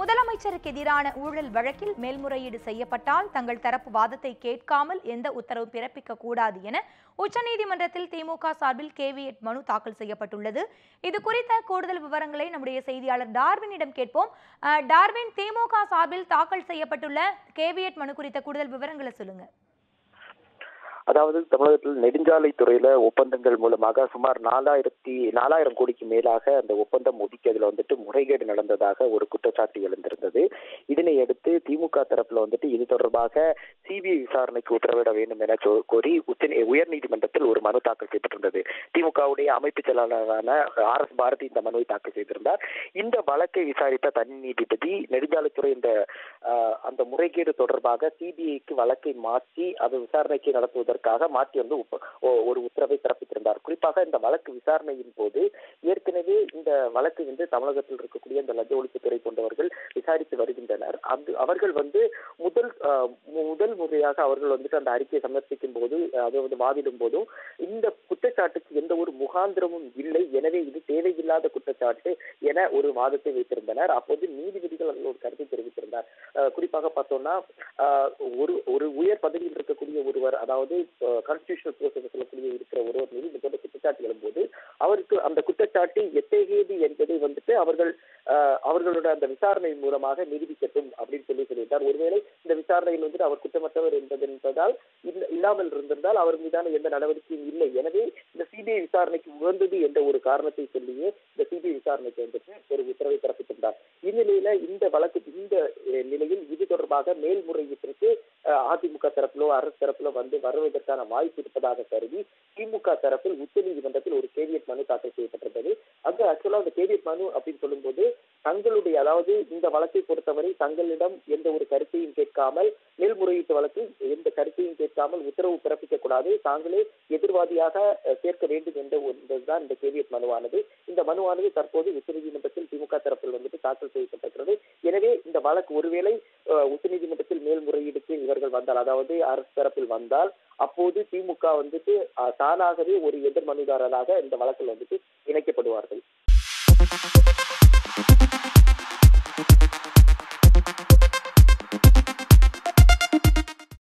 முதலமைச்சருக்கு எதிரான ஊழல் வழக்கில் மேல்முறையீடு செய்யப்பட்டால் தங்கள் தரப்பு வாதத்தை கேட்காமல் எந்த உத்தரவு பிறப்பிக்க கூடாது என உச்சநீதிமன்றத்தில் திமுக சார்பில் கேவியட் மனு தாக்கல் செய்யப்பட்டுள்ளது. இது குறித்த கூடுதல் விவரங்களை நம்முடைய செய்தியாளர் டார்வினிடம் கேட்போம். டார்வின் திமுக சார்பில் தாக்கல் செய்யப்பட்டுள்ள கேவியட் மனு குறித்த கூடுதல் விவரங்களை சொல்லுங்க. அதாவது தமிழகத்தில் நெடுஞ்சாலை துறையில ஒப்பந்தங்கள் மூலமாக சுமார் நாலாயிரத்தி நாலாயிரம் கோடிக்கு மேலாக அந்த ஒப்பந்தம் ஒதுக்கியதுல வந்துட்டு முறைகேடு நடந்ததாக ஒரு குற்றச்சாட்டு எழுந்திருந்தது. இதனை அடுத்து திமுக தரப்புல வந்துட்டு இது தொடர்பாக சிபிஐ விசாரணைக்கு உத்தரவிட வேண்டும் என கோரி உச்ச உயர்நீதிமன்றத்தில் ஒரு மனு தாக்கல் செய்யப்பட்டிருந்தது. திமுகவுடைய அமைப்பு செயலாளரான ஆர் எஸ் பாரதி இந்த மனுவை தாக்கல் செய்திருந்தார். இந்த வழக்கை விசாரித்த தனி நீதிபதி நெடுஞ்சாலைத்துறை இந்த ஆஹ், அந்த முறைகேடு தொடர்பாக சிபிஐக்கு வழக்கை மாற்றி அது விசாரணைக்கு நடத்துவதற்காக மாற்றி வந்து ஒரு உத்தரவை பிறப்பித்திருந்தார். குறிப்பாக இந்த வழக்கு விசாரணையின் போது ஏற்கனவே இந்த வழக்கு வந்து தமிழகத்தில் இருக்கக்கூடிய இந்த லஞ்ச ஒழிப்புத்துறை கொண்டவர்கள் விசாரித்து வருகின்றனர். அது அவர்கள் வந்து முதல் ஆஹ், முதல் முறையாக அவர்கள் வந்துட்டு அந்த அறிக்கையை சமர்ப்பிக்கும் போது அதாவது வாதிடும் போதும் இந்த குற்றச்சாட்டுக்கு எந்த ஒரு முகாந்திரமும் இல்லை எனவே இது தேவையில்லாத குற்றச்சாட்டு என ஒரு வாதத்தை வைத்திருந்தனர். அப்போது நீதிபதிகள் அதில் ஒரு கருத்தை தெரிவித்திருந்தார். குறிப்பாக பார்த்தோம்னா ஒரு ஒரு உயர் பதவியில் இருக்கக்கூடிய ஒருவர் அதாவது கான்ஸ்டியூஷனல் ப்ரோசஸ் சொல்லக்கூடிய இருக்கிற ஒருவர் மீது இந்த போன்ற குற்றச்சாட்டு எழும்போது அவருக்கு அந்த குற்றச்சாட்டு எத்தகையது என்பதை வந்துட்டு அவர்கள் அவர்களோட அந்த விசாரணை மூலமாக நிரூபிக்கட்டும் அப்படின்னு சொல்லி சொல்லியிருந்தார் ஒருவேளை இந்த விசாரணையில் வந்துட்டு அவர் குற்றமற்றவர் என்பது என்பதால் இல்லாமல் இருந்திருந்தால் அவர் மீதான எந்த நடவடிக்கையும் இல்லை. எனவே இந்த சிபிஐ விசாரணைக்கு உகந்தது என்ற ஒரு காரணத்தை சொல்லியே இந்த சிபிஐ விசாரணைக்கு வந்துட்டு ஒரு உத்தரவை பிறப்பித்திருந்தார். இந்நிலையில இந்த வழக்கு இந்த நிலையில் இது தொடர்பாக மேல்முறையீட்டிற்கு அதிமுக தரப்பிலோ அரசு தரப்பிலோ வந்து வருவதற்கான வாய்ப்பு இருப்பதாக கருதி திமுக தரப்பில் உச்சநீதிமன்றத்தில் ஒரு கேவியட் மனு தாக்கல் செய்யப்பட்டிருந்தது. அங்கு ஆக்சுவலா அந்த கேவியட் மனு அப்படின்னு சொல்லும்போது தங்களுடைய அதாவது இந்த வழக்கை பொறுத்தவரை தங்களிடம் எந்த ஒரு கருத்தையும் கேட்காமல் மேல்முறையீட்டு வழக்கில் எந்த கருத்தையும் கேட்காமல் உத்தரவு பிறப்பிக்க கூடாது. தாங்களே எதிர்வாதியாக சேர்க்க வேண்டும் என்ற ஒன்றுதான் இந்த கேவியட் மனுவானது. இந்த மனுவானது தற்போது உச்சநீதிமன்றத்தில் திமுக தரப்பில் வந்துட்டு தாக்கல் செய்யப்பட்டிருக்கிறது. எனவே இந்த வழக்கு ஒருவேளை உச்சநீதிமன்றத்தில் மேல்முறையீடுக்கு இவர்கள் வந்தால் அதாவது அரசு தரப்பில் வந்தால் அப்போது திமுக வந்துட்டு தானாகவே ஒரு எதிர் மனுதாரராக இந்த வழக்கில் வந்துட்டு இணைக்கப்படுவார்கள்.